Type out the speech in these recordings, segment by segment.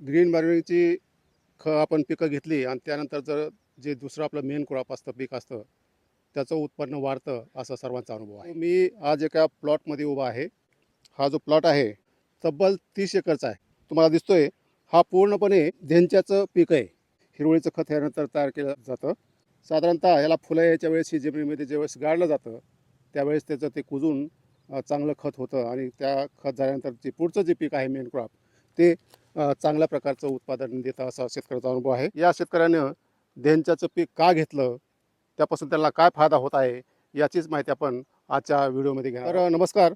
Green मार्विंगची ख आपण पिकं घेतली आणि त्यानंतर जर जे दुसरं आपलं मेन क्रॉप असतं पीक असतं त्याचं उत्पन्न वाढतं असा सर्वांचा अनुभव आहे. मी आज एका प्लॉटमध्ये उभा आहे. हा जो प्लॉट आहे तब्बल तीस एकरचा आहे. तुम्हाला दिसतोय हा पूर्णपणे धेंच्याचं पीक आहे. हिरवळीचं खत ह्यानंतर तयार केलं जातं. साधारणतः याला फुलं यायच्या वेळेस ही जमिनीमध्ये ज्यावेळेस गाडलं जातं त्यावेळेस त्याचं ते कुजून चांगलं खत होतं आणि त्या खत झाल्यानंतर जे पुढचं जे पीक आहे मेन क्रॉप ते चांगल्या प्रकारचं उत्पादन देतं असा शेतकऱ्याचा अनुभव आहे. या शेतकऱ्यानं धेंच्याचं पीक का घेतलं? त्यापासून त्यांना काय फायदा होत आहे? याचीच माहिती आपण आजच्या व्हिडिओमध्ये घेणार तर नमस्कार.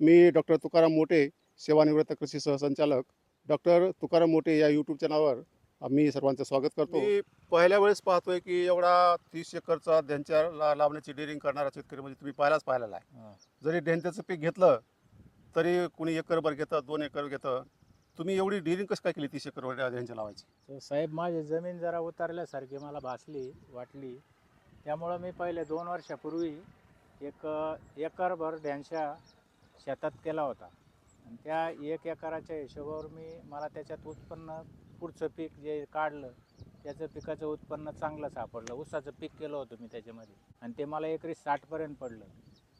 मी डॉक्टर तुकाराम मोठे सेवानिवृत्त कृषी सहसंचालक. डॉक्टर तुकाराम मोठे या यूट्यूब चॅनलवर मी सर्वांचं स्वागत करतो. मी पहिल्या वेळेस पाहतोय की एवढा तीस एकरचा धेंच्या लावण्याची डेअरिंग करणारा शेतकरी म्हणजे तुम्ही पहिलाच पाहिलेला आहे. जरी ढेंच्याचं पीक घेतलं तरी कुणी एकरभर घेतं दोन एकर घेतं तुम्ही एवढी डेअरिंग कसं काय केली तीस एकरवर ढेंच्या लावायची तर साहेब माझी जमीन जरा उतरल्यासारखी मला भासली वाटली. त्यामुळं मी पहिले दोन वर्षापूर्वी एक एकरभर ढ्यांशा शेतात केला होता. आणि त्या एक एकराच्या हिशोबावर मी मला त्याच्यात उत्पन्न पुढचं पीक जे काढलं त्याचं पिकाचं उत्पन्न चांगलं सापडलं. ऊसाचं पीक केलं होतं मी त्याच्यामध्ये. आणि ते मला एकरी साठपर्यंत पडलं.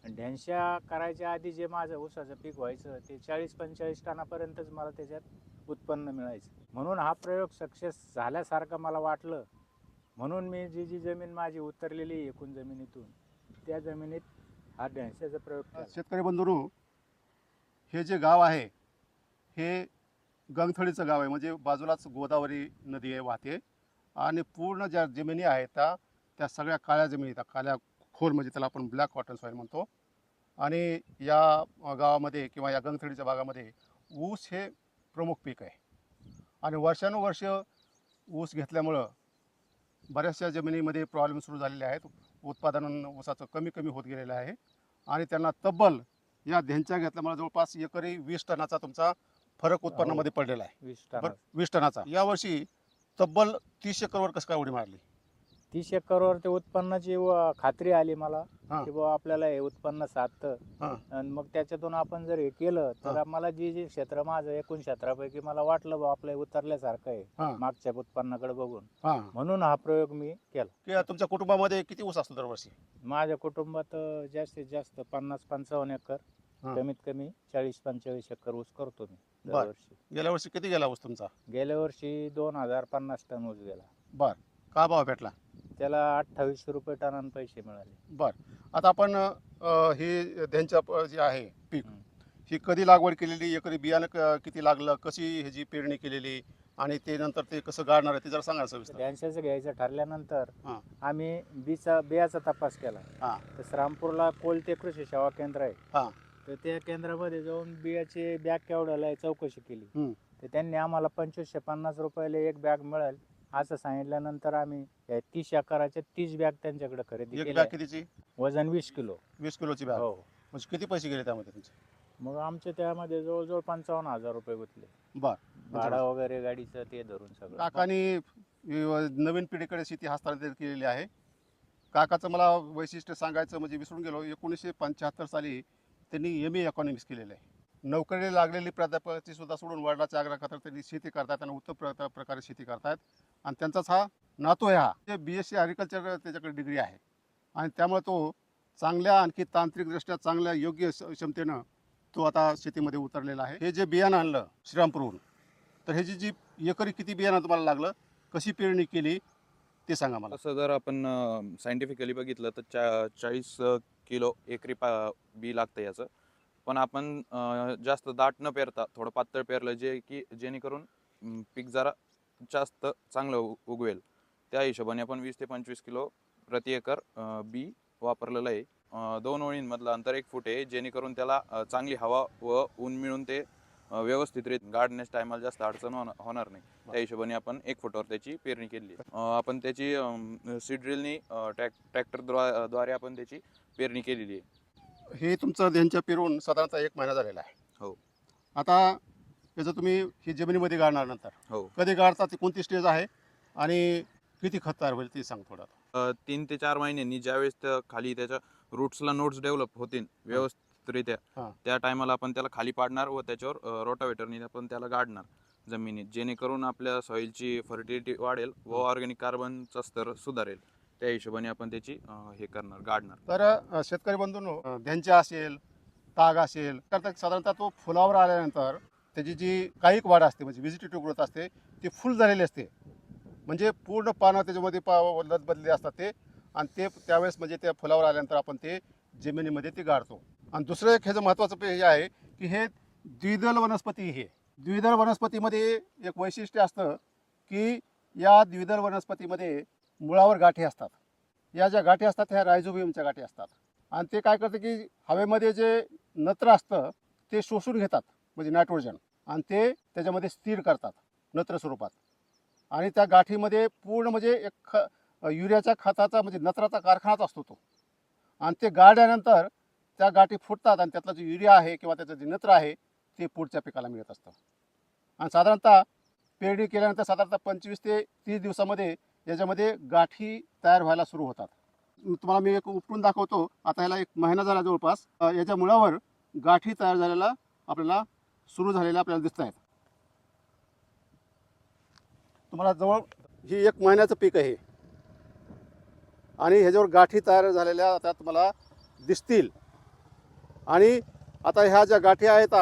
ढ्यांशा करायच्या आधी जे माझं ऊसाचं पीक व्हायचं ते चाळीस पंचेचाळीस टनापर्यंतच मला त्याच्यात उत्पन्न मिळायचं. म्हणून हा प्रयोग सक्सेस झाल्यासारखं मला वाटलं. म्हणून मी जी जी जमीन माझी उतरलेली आहे एकूण जमिनीतून त्या जमिनीत हा ढ्यांशाचा प्रयोग शेतकरी बंधूंनो हे जे गाव आहे हे गंगथडीचं गाव आहे. म्हणजे बाजूलाच गोदावरी नदी आहे वाहते. आणि पूर्ण ज्या जमिनी आहेत त्या त्या सगळ्या काळ्या जमिनी त्या काळ्या खोल म्हणजे त्याला आपण ब्लॅक कॉटन सॉईल म्हणतो. आणि या गावामध्ये किंवा या गंगथडीच्या भागामध्ये ऊस हे प्रमुख पीक आहे. आणि वर्षानुवर्ष ऊस घेतल्यामुळं बऱ्याचशा जमिनीमध्ये प्रॉब्लेम सुरू झालेले आहेत. उत्पादन ऊसाचं कमी कमी होत गेलेलं आहे. आणि त्यांना तब्बल या धेंच्या घेतल्यामुळे जवळपास एकरी वीस टनाचा तुमचा फरक उत्पन्नामध्ये पडलेला आहे. वीस टन वीस टनाचा. यावर्षी तब्बल तीस एकरवर कसं काय उडी मारली? तीस एकरवर ते उत्पन्नाची व- खात्री आली मला हा. की बाबा आपल्याला हे उत्पन्न साधतं. हा. आणि मग त्याच्यातून आपण जर हे केलं तर. मला जी जी क्षेत्र माझं एकूण क्षेत्रापैकी मला वाटलं बा आपलं हे उतरल्यासारखं आहे मागच्या उत्पन्नाकडे बघून. हां. म्हणून हा प्रयोग मी केला. की तुमच्या कुटुंबामध्ये किती ऊस असतो दरवर्षी? माझ्या कुटुंबात अं, जास्तीत जास्त पन्नास पंचावन्न एकर. कमीत कमी चाळीस पंचेचाळीस एकर ऊस करतो मी बर. दरवर्षी. गेल्या वर्षी किती गेला ऊस तुमचा? गेल्या वर्षी दोन हजार पन्नास टन ऊस गेला. बर. का भाव भेटला? त्याला अठ्ठावीसशे रुपये टनान पैसे मिळाले बर आता आपण अ, हे त्यांच्या प- जे आहे पीक हं. ही कधी लागवड केलेली एकरी बियाणं क- किती लागलं कशी ह्याची पेरणी केलेली आणि ते नंतर ते कसं गाडणार आहे ते जरा सांगा सविस्तर डॅन्सचं घ्यायचं ठरल्यानंतर हा. आम्ही बीचा बियाचा तपास केला हा. तर श्रामपूरला कोलते कृषी सेवा केंद्र आहे हा. तर त्या केंद्रामध्ये जाऊन बियाचे बॅग केवढ्याला आहे चौकशी केली हं. तर त्यांनी आम्हाला पंचवीसशे पन्नास रुपयाला एक बॅग मिळेल असं सांगितल्यानंतर आम्ही या तीस एकराच्या तीस बॅग त्यांच्याकडे खरेदी एक केल्या. बॅग कितीची? वजन वीस किलो. वीस किलोची बॅग. हो. म्हणजे किती पैसे गेले त्यामध्ये तुमचे? मग आमचे त्यामध्ये जवळजवळ पंचावन्न हजार रुपये गुंतले. बर. भाडा वगैरे गाडीचं ते धरून सगळं. काकानी नवीन पिढीकडे शेती हस्तांतरित केलेली आहे. काकाचं मला वैशिष्ट्य सांगायचं म्हणजे विसरून गेलो. एकोणीसशे पंच्याहत्तर साली त्यांनी एम ए इकॉनॉमिक्स केलेलं आहे. नोकरीला लागलेली प्राध्यापकाची सुद्धा सोडून वडिलाच्या आग्रहाखातर त्यांनी शेती करतात आणि उत्तम प्र प्रकारे शेती करतायत आणि त्यांचाच हा नातू आहे हा. ते बी एस सी ॲग्रिकल्चर त्याच्याकडे डिग्री आहे. आणि त्यामुळे तो चांगल्या आणखी तांत्रिकदृष्ट्या चांगल्या योग्य क्षमतेनं तो आता शेतीमध्ये उतरलेला आहे. हे जे बियाणं आणलं श्रीरामपूरहून तर ह्याची जी एकरी किती बियाणं तुम्हाला लागलं कशी पेरणी केली ते सांगा मला. तसं जर आपण सायंटिफिकली बघितलं तर चा चाळीस किलो एकरी पा बी लागतं याचं. पण आपण जास्त दाट न पेरता थोडं पातळ पेरलं जे की जेणेकरून पीक जरा जास्त चांगलं उगवेल. त्या हिशोबाने आपण वीस ते पंचवीस किलो प्रति एकर बी वापरलेलं आहे. दोन ओळींमधलं अंतर एक फूट आहे जेणेकरून त्याला चांगली हवा व ऊन मिळून ते व्यवस्थित रीत गाडण्याच्या टायमाला जास्त अडचण होणार नाही. त्या हिशोबाने आपण एक फुटावर त्याची पेरणी केली आपण त्याची सीड ड्रिलनी ट्रॅक्टरद्वारे आपण त्याची पेरणी केलेली आहे. हे तुमचं त्यांच्या पेरून साधारणतः एक महिना झालेला आहे. हो. आता याचं तुम्ही ही जमिनीमध्ये गाडणार नंतर हो. कधी गाडता ती कोणती स्टेज आहे आणि किती खत तयार होईल ते सांग थोडं अ, तीन ते चार महिन्यांनी ज्यावेळेस त्या खाली त्याच्या रूट्सला नोट्स डेव्हलप होतील व्यवस्थितरित्या. त्या टायमाला आपण त्याला खाली पाडणार व त्याच्यावर रोटावेटरनी आपण त्याला गाडणार जमिनीत जेणेकरून आपल्या सॉईलची फर्टिलिटी वाढेल व ऑर्गॅनिक कार्बनचा स्तर सुधारेल. त्या हिशोबाने आपण त्याची अं, हे करणार गाडणार. तर अ, शेतकरी बंधूंनो अ, धेंच्या असेल ताग असेल तर साधारणतः तो फुलावर आल्यानंतर त्याची जी काही वाढ असते म्हणजे व्हिजिटेटिव्ह ग्रोथ असते ती फुल झालेली असते. म्हणजे पूर्ण पानं त्याच्यामध्ये पा बदलले असतात ते. आणि ते त्यावेळेस म्हणजे त्या फुलावर आल्यानंतर आपण ते जमिनीमध्ये ते गाडतो आणि दुसरं एक ह्याचं महत्त्वाचं पे- हे आहे की हे द्विदल वनस्पती हे. द्विदल वनस्पतीमध्ये एक वैशिष्ट्य असतं की या द्विदल वनस्पतीमध्ये मुळावर गाठी असतात. या ज्या गाठी असतात ह्या रायझोबियमच्या गाठी असतात. आणि ते काय करतं की हवेमध्ये जे नत्र असतं ते शोषून घेतात. म्हणजे नायट्रोजन. आणि ते त्याच्यामध्ये स्थिर करतात नत्र स्वरूपात आणि त्या गाठीमध्ये पूर्ण म्हणजे एक ख युरियाच्या खताचा म्हणजे नत्राचा कारखानाच असतो तो. आणि ते गाळल्यानंतर त्या गाठी फुटतात आणि त्यातला जो युरिया आहे किंवा त्याचं जे नत्र आहे ते पुढच्या पिकाला मिळत असतं. आणि साधारणतः पेरणी केल्यानंतर साधारणतः पंचवीस ते तीस दिवसामध्ये याच्यामध्ये गाठी तयार व्हायला सुरू होतात. तुम्हाला मी एक उपटून दाखवतो. आता याला एक महिना झाला जवळपास. याच्या मुळावर गाठी तयार झालेला आपल्याला सुरू झालेल्या आपल्याला दिसत आहेत. तुम्हाला जवळ ही एक महिन्याचं पीक आहे. आणि ह्याच्यावर गाठी तयार झालेल्या आता तुम्हाला दिसतील. आणि आता ह्या ज्या गाठी आहेत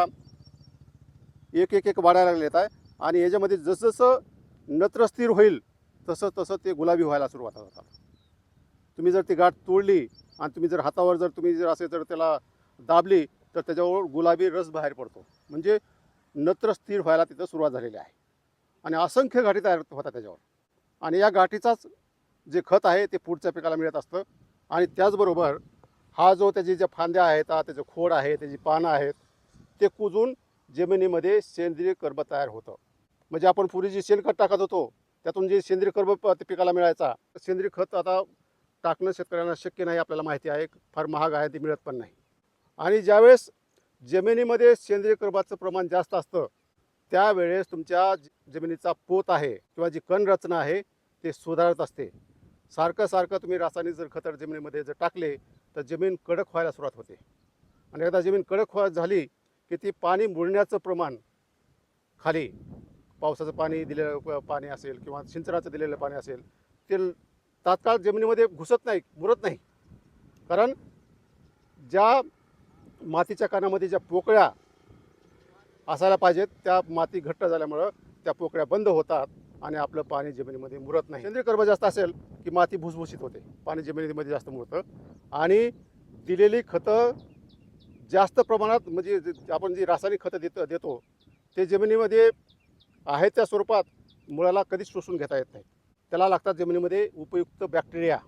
एक एक एक वाढायला लागलेत आहे. आणि याच्यामध्ये जसजसं जसं नत्र स्थिर होईल तसं तसं ते गुलाबी व्हायला सुरुवात होतात. तुम्ही जर ती गाठ तोडली आणि तुम्ही जर हातावर जर तुम्ही जर असे जर त्याला दाबली तर त्याच्यावर गुलाबी रस बाहेर पडतो. म्हणजे नत्र स्थिर व्हायला तिथं सुरुवात झालेली आहे. आणि असंख्य गाठी तयार होतात त्याच्यावर. आणि या गाठीचाच जे खत आहे ते पुढच्या पिकाला मिळत असतं. आणि त्याचबरोबर हा जो त्याची ज्या फांद्या आहेत त्याचं खोड आहे त्याची पानं आहेत ते कुजून जमिनीमध्ये सेंद्रिय कर्ब तयार होतं. म्हणजे आपण पूर्वी जे शेणखत टाकत होतो त्यातून जे सेंद्रिय कर्ब पिकाला मिळायचा सेंद्रिय खत आता टाकणं शेतकऱ्यांना शक्य नाही आपल्याला माहिती आहे. फार महाग आहे ते मिळत पण नाही. आणि ज्यावेळेस जमिनीमध्ये सेंद्रिय कर्बाचं प्रमाण जास्त असतं त्यावेळेस तुमच्या ज- जमिनीचा पोत आहे किंवा जी कणरचना आहे ते सुधारत असते. सारखं सारखं तुम्ही रासायनिक जर खतर जमिनीमध्ये जर टाकले तर जमीन कडक व्हायला सुरुवात होते. आणि एकदा जमीन कडक व्हा झाली की ती पाणी मुरण्याचं प्रमाण खाली पावसाचं पाणी दिलेलं पाणी असेल किंवा सिंचनाचं दिलेलं पाणी असेल ते तात्काळ जमिनीमध्ये घुसत नाही मुरत नाही. कारण ज्या मातीच्या कानामध्ये ज्या पोकळ्या असायला पाहिजेत त्या माती घट्ट झाल्यामुळं त्या पोकळ्या बंद होतात आणि आपलं पाणी जमिनीमध्ये मुरत नाही. सेंद्रिय कर्ब जास्त असेल की माती भुसभुशीत होते. पाणी जमिनीमध्ये जास्त मुरतं. आणि दिलेली खतं जास्त प्रमाणात म्हणजे जे- आपण जी रासायनिक खतं देतो देतो ते जमिनीमध्ये आहे त्या स्वरूपात मुळाला कधीच शोषून घेता येत नाही त्याला लागतात जमिनीमध्ये उपयुक्त बॅक्टेरिया.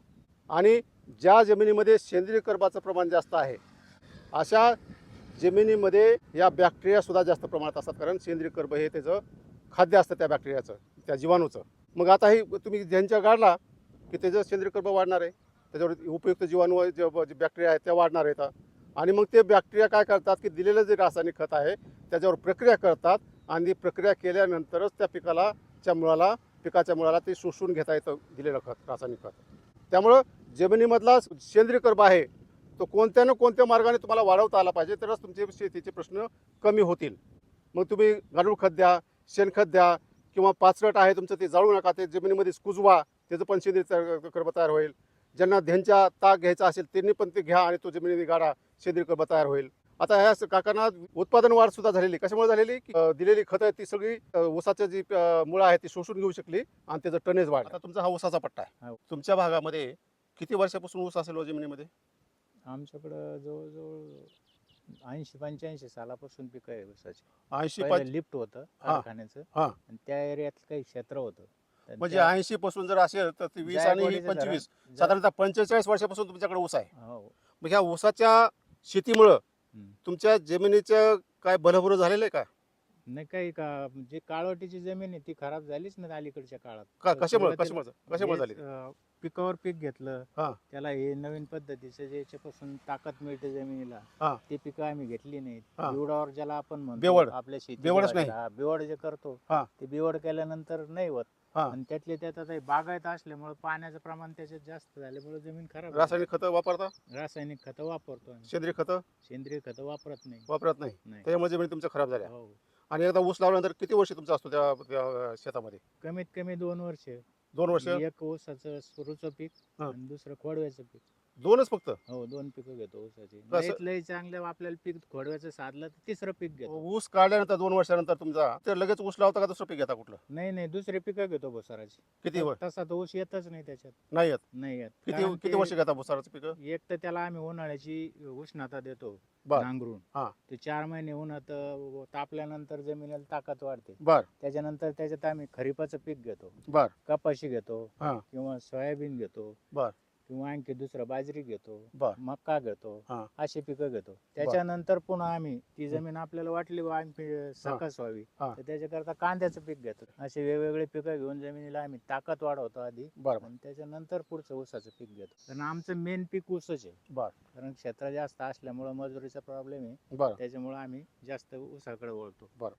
आणि ज्या जमिनीमध्ये सेंद्रिय कर्बाचं प्रमाण जास्त आहे अशा जमिनीमध्ये या बॅक्टेरियासुद्धा जास्त प्रमाणात असतात. कारण सेंद्रिय कर्ब हे त्याचं खाद्य असतं त्या बॅक्टेरियाचं त्या जीवाणूचं. मग आता हे तुम्ही ज्यांच्या काढला की त्याचं सेंद्रिय कर्ब वाढणार आहे. त्याच्यावर उपयुक्त जीवाणू जे जे बॅक्टेरिया आहेत त्या वाढणार आहेत. आणि मग ते बॅक्टेरिया काय करतात की दिलेलं जे रासायनिक खत आहे त्याच्यावर प्रक्रिया करतात आणि ती प्रक्रिया केल्यानंतरच त्या पिकाला च्या मुळाला पिकाच्या मुळाला ते शोषून घेता येतं दिलेलं खत रासायनिक खत. त्यामुळं जमिनीमधला सेंद्रिय कर्ब आहे तो कोणत्या ना कोणत्या मार्गाने तुम्हाला वाढवता आला पाहिजे तरच तुमचे शेतीचे प्रश्न कमी होतील. मग तुम्ही गाडूळ खत द्या शेणखत द्या किंवा पाचरट आहे तुमचं ते जाळू नका ते जमिनीमध्ये कुजवा त्याचं पण तयार- कर्ब तयार होईल. ज्यांना ध्यांच्या ताक घ्यायचा असेल त्यांनी पण ते घ्या आणि तो जमिनीमध्ये गाडा सेंद्रिय कर्ब तयार होईल. आता ह्या काकांना उत्पादन वाढ सुद्धा झालेली कशामुळे झालेली की दिलेली खतं आहेत ती सगळी अं, ऊसाच्या जी मुळं आहे ती शोषून घेऊ शकली आणि त्याचं टनेज वाढ आता तुमचा हा ऊसाचा पट्टा आहे. हो. तुमच्या भागामध्ये किती वर्षापासून ऊस असेल हो जमिनीमध्ये? आमच्याकडं जवळजवळ ऐंशी पंच्याऐंशी सालापासून पिकं आहे ऊसाची ऐंशी लिफ्ट होतं. कारखान्याचं हा. आणि त्या एरियात काही क्षेत्र होतं तर म्हणजे त्या- ऐंशी पासून जर असेल तर ती वीस आणि ही जायकवाडीचं पंचवीस धरण- साधारणतः पंचेचाळीस वर्षापासून तुमच्याकडे ऊस आहे हो मग ह्या ऊसाच्या शेतीमुळं हम्म. तुमच्या जमिनीचं काय भलभुरं झालेलं आहे का नाही काही का जी काळवटीची जमीन आहे ती खराब झालीच ना अलीकडच्या काळात का तर कशामुळे सुरुवातीला कशामुळे कशामुळे झाली हेच, अं, पिकावर पीक घेतलं हा. त्याला हे नवीन पद्धतीचं जे याच्यापासून ताकद मिळते जमिनीला. ते पिकं आम्ही घेतली नाहीत हा. बिवडावर ज्याला आपण म्हणतो बेवड. आपल्या शेती बेवडच नाही. बिवड जे करतो हा. ते बिवड केल्यानंतर नाही होत हा. आणि त्यातले त्यात आता हे बागायत असल्यामुळे पाण्याचं प्रमाण त्याच्यात जास्त झाल्यामुळे जमीन खराब. रासायनिक खतं वापरता रासायनिक खतं वापरतो आम्ही सेंद्रिय खतं सेंद्रिय खतं वापरत नाही वापरत नाही नाही त्यामुळे जमीन तुमच्या खराब झाल्या हो आणि एकदा ऊस लावल्यानंतर किती वर्ष तुमचा असतो त्या त्या शेतामध्ये? कमीत कमी दोन वर्ष. दोन वर्ष? एक ऊसाचं सुरूचं पीक हा. आणि दुसरं खोडव्याचं पीक. दोनच फक्त? हो दोन पिकं घेतो ऊसाची. कसं? लईत लई चांगलं आपल्याला पीक खोडव्याचं साधलं तर तिसरं पीक घेतो. ऊस काढल्यानंतर दोन वर्षानंतर तुमचा तर लगेच ऊस लावता का दुसरं पीक घेता कुठलं? नाही नाही दुसरे पिकं घेतो भुसाराची. किती वर तसा तो ऊस येतच नाही त्याच्यात. नाही येत? नाही येत. किती कारण किती ते- वर्ष घेता भुसाराचं पीक? एक तर त्याला आम्ही उन्हाळ्याची उष्णता देतो बर. नांगरून. हा. ते चार महिने उन्हात अं, तापल्यानंतर जमिनीला ताकद वाढते. बर. त्याच्यानंतर त्याच्यात आम्ही खरीपाचं पीक घेतो. बर. कपाशी घेतो हा. किंवा सोयाबीन घेतो. बर. किंवा आणखी दुसरं बाजरी घेतो बर. मक्का घेतो हा. अशी पिकं घेतो. त्याच्यानंतर पुन्हा आम्ही ती जमीन आपल्याला वाटली बा आम्ही सकस व्हावी. हा. तर त्याच्याकरता कांद्याचं पीक घेतो. असे वेगवेगळे पिकं घेऊन जमिनीला आम्ही ताकद वाढवतो आधी. बर आणि त्याच्यानंतर पुढचं ऊसाचं पीक घेतो. कारण आमचं मेन पीक ऊसच आहे. बर. कारण क्षेत्र जास्त असल्यामुळं मजुरीचा प्रॉब्लेम आहे. बर. त्याच्यामुळं आम्ही जास्त ऊसाकडे वळतो. बर.